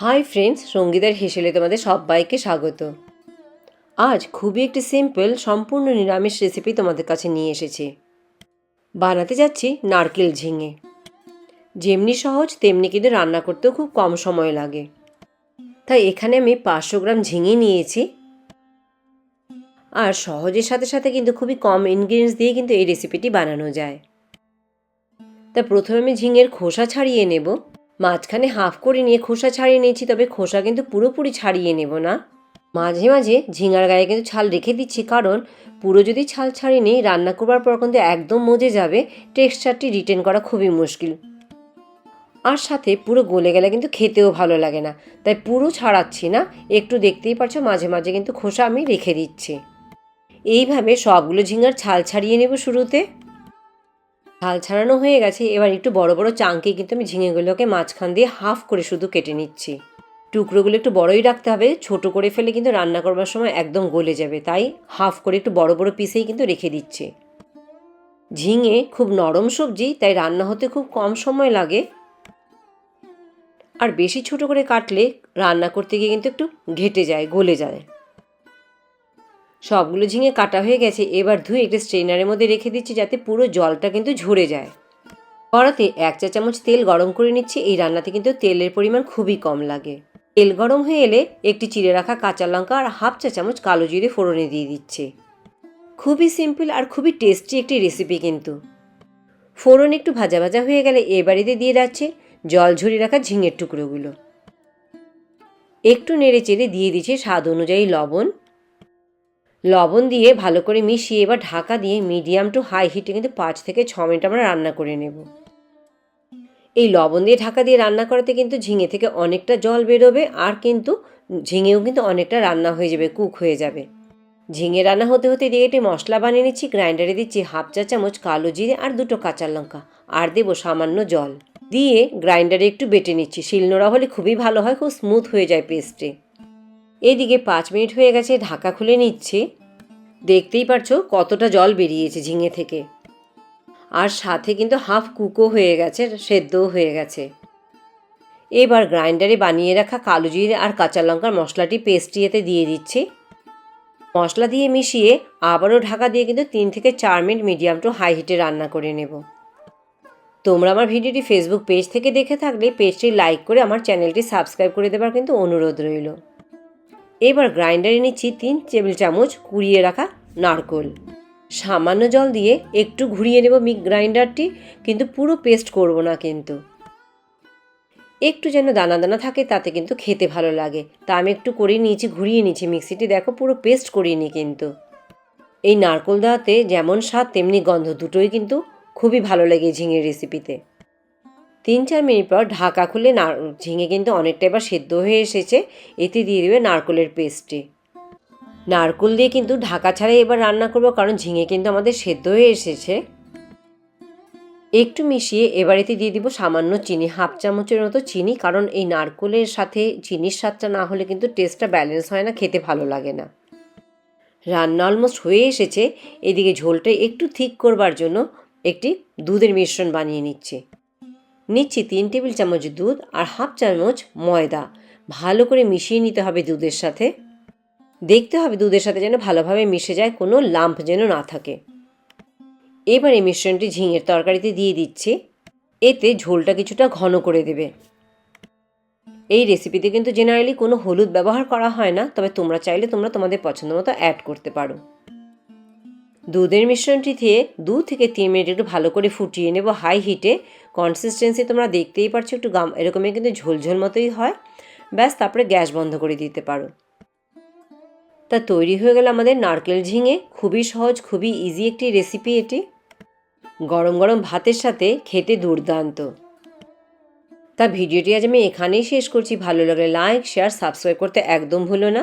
Hi friends সঙ্গীতার হেসেলে তোমাদের সবাইকে স্বাগত। আজ খুবই একটি সিম্পল সম্পূর্ণ নিরামিষ রেসিপি তোমাদের কাছে নিয়ে এসেছি। বানাতে যাচ্ছি নারকেল ঝিঙে। যেমনি সহজ, তেমনি কিন্তু রান্না করতেও খুব কম সময় লাগে। তাই এখানে আমি পাঁচশো গ্রাম ঝিঙে নিয়েছি। আর সহজের সাথে সাথে কিন্তু খুবই কম ইনগ্রিডিয়েন্টস দিয়ে কিন্তু এই রেসিপিটি বানানো যায়। তা প্রথমে আমি ঝিঙের খোসা ছাড়িয়ে নেব। মাঝখানে হাফ করে নিয়ে খোসা ছাড়িয়ে নিয়েছি, তবে খোসা কিন্তু পুরোপুরি ছাড়িয়ে নেব না। মাঝে মাঝে ঝিঙার গায়ে কিন্তু ছাল রেখে দিচ্ছি, কারণ পুরো যদি ছাল ছাড়িয়ে নিই, রান্না করবার পর কিন্তু একদম মজে যাবে, টেক্সচারটি রিটেন করা খুবই মুশকিল। আর সাথে পুরো গলে গেলে কিন্তু খেতেও ভালো লাগে না, তাই পুরো ছাড়াচ্ছি না। একটু দেখতেই পারছ, মাঝে মাঝে কিন্তু খোসা আমি রেখে দিচ্ছি। এইভাবে সবগুলো ঝিঙার ছাল ছাড়িয়ে নেব শুরুতে। ছাল ছাড়ানো হয়ে গেছে, এবার একটু বড় বড় চাঙ্কে কিন্তু আমি ঝিঙেগুলোকে মাঝখান দিয়ে হাফ করে শুধু কেটে নিচ্ছি। টুকরোগুলো একটু বড়ই রাখতে হবে, ছোট করে ফেলে কিন্তু রান্না করবার সময় একদম গলে যাবে, তাই হাফ করে একটু বড় বড় পিসেই কিন্তু রেখে দিচ্ছি। ঝিঙে খুব নরম সবজি, তাই রান্না হতে খুব কম সময় লাগে। আর বেশি ছোট করে কাটলে রান্না করতে গিয়ে কিন্তু একটু ঘেটে যায়, গলে যায়। সবগুলো ঝিঙে কাটা হয়ে গেছে। এবার ধুয়ে একটা স্ট্রেনারের মধ্যে রেখে দিচ্ছি যাতে পুরো জলটা কিন্তু ঝরে যায়। কড়াতে এক চা চামচ তেল গরম করে নিচ্ছি। এই রান্নাতে কিন্তু তেলের পরিমাণ খুবই কম লাগে। তেল গরম হয়ে এলে একটি চিড়ে রাখা কাঁচা লঙ্কা আর হাফ চা চামচ কালো জিরে ফোড়নে দিয়ে দিচ্ছে। খুবই সিম্পল আর খুবই টেস্টি একটি রেসিপি কিন্তু। ফোড়ন একটু ভাজা ভাজা হয়ে গেলে এ বাড়িতে দিয়ে যাচ্ছে জল ঝরিয়ে রাখা ঝিঙের টুকরোগুলো। একটু নেড়ে চেড়ে দিয়ে দিচ্ছে স্বাদ অনুযায়ী লবণ। লবণ দিয়ে ভালো করে মিশিয়ে এবার ঢাকা দিয়ে মিডিয়াম টু হাই হিটে কিন্তু পাঁচ থেকে ছ মিনিট আমরা রান্না করে নেব। এই লবণ দিয়ে ঢাকা দিয়ে রান্না করাতে কিন্তু ঝিঙে থেকে অনেকটা জল বেরোবে আর কিন্তু ঝিঙেও কিন্তু অনেকটা রান্না হয়ে যাবে কুক হয়ে যাবে। ঝিঙে রান্না হতে হতে দিয়ে একটি মশলা বানিয়ে নিচ্ছি গ্রাইন্ডারে দিচ্ছি হাফ চা চামচ কালো জিরে আর দুটো কাঁচা লঙ্কা আর দেবো সামান্য জল। দিয়ে গ্রাইন্ডারে একটু বেটে নিচ্ছি, শিলনোড়া হলে খুবই ভালো হয়, খুব স্মুথ হয়ে যায় পেস্টে এদিকে পাঁচ মিনিট হয়ে গেছে, ঢাকা খুলে নিচ্ছি। দেখতেই পারছ কতটা জল বেরিয়েছে ঝিঙে থেকে। আর সাথে কিন্তু হাফ কুকো হয়ে গেছে, সেদ্ধও হয়ে গেছে। এবার গ্রাইন্ডারে বানিয়ে রাখা কালো জিরে আর কাঁচা লঙ্কার মশলাটি পেস্টটি এতে দিয়ে দিচ্ছি। মশলা দিয়ে মিশিয়ে আবারও ঢাকা দিয়ে কিন্তু তিন থেকে চার মিনিট মিডিয়াম টু হাই হিটে রান্না করে নেব। তোমরা আমার ভিডিওটি ফেসবুক পেজ থেকে দেখে থাকলে পেজটি লাইক করে আমার চ্যানেলটি সাবস্ক্রাইব করে দেবার কিন্তু অনুরোধ রইল। এবার গ্রাইন্ডারে নিচ্ছি তিন টেবিল চামচ কুড়িয়ে রাখা নারকোল। সামান্য জল দিয়ে একটু ঘুরিয়ে নেব মিক গ্রাইন্ডারটি, কিন্তু পুরো পেস্ট করব না কিন্তু। একটু যেন দানা দানা থাকে তাতে কিন্তু খেতে ভালো লাগে। তা আমি একটু করে নিয়েছি, ঘুরিয়ে নিয়েছি মিক্সিটি, দেখো পুরো পেস্ট করিনি কিন্তু। এই নারকোল দেওয়াতে যেমন স্বাদ, তেমনি গন্ধ দুটোই কিন্তু খুবই ভালো লাগে ঝিঙের রেসিপিতে তিন চার মিনিট পর ঢাকা খুলে না ঝিঙে কিন্তু অনেকটা এবার সেদ্ধ হয়ে এসেছে। এতে দিয়ে দেবে নারকোলের পেস্টটি। নারকোল দিয়ে কিন্তু ঢাকা ছাড়াই এবার রান্না করব কারণ ঝিঙে কিন্তু আমাদের সেদ্ধ হয়ে এসেছে। একটু মিশিয়ে এবার এতে দিয়ে দিব সামান্য চিনি, হাফ চামচের মতো চিনি কারণ এই নারকোলের সাথে চিনির স্বাদটা না হলে কিন্তু টেস্টটা ব্যালেন্স হয় না, খেতে ভালো লাগে না। রান্না অলমোস্ট হয়ে এসেছে। এদিকে ঝোলটা একটু ঠিক করবার জন্য একটি দুধের মিশ্রণ বানিয়ে নিচ্ছি। নিচ্ছি তিন টেবিল চামচ দুধ আর হাফ চামচ ময়দা। ভালো করে মিশিয়ে নিতে হবে দুধের সাথে। দেখতে হবে দুধের সাথে যেন ভালোভাবে মিশে যায়, কোনো লাম্প যেন না থাকে। এবার এই মিশ্রণটি ঝিঙের তরকারিতে দিয়ে দিচ্ছি। এতে ঝোলটা কিছুটা ঘন করে দেবে। এই রেসিপিতে কিন্তু জেনারেলি কোনো হলুদ ব্যবহার করা হয় না, তবে তোমরা চাইলে তোমরা তোমাদের পছন্দ মতো অ্যাড করতে পারো। দুধের মিশ্রণটি দিয়ে দু থেকে তিন মিনিট একটু ভালো করে ফুটিয়ে নেব হাই হিটে কনসিস্টেন্সি তোমরা দেখতেই পারছ, একটু গাম এরকমই কিন্তু ঝোলঝোল মতোই হয়। ব্যাস, তারপরে গ্যাস বন্ধ করে দিতে পারো। তা তৈরি হয়ে গেল আমাদের নারকেল ঝিঙে। খুবই সহজ, খুবই ইজি একটি রেসিপি এটি। গরম গরম ভাতের সাথে খেতে দুর্দান্ত। তা ভিডিওটি আজ আমি এখানেই শেষ করছি। ভালো লাগলে লাইক শেয়ার সাবস্ক্রাইব করতে একদম ভুলো না।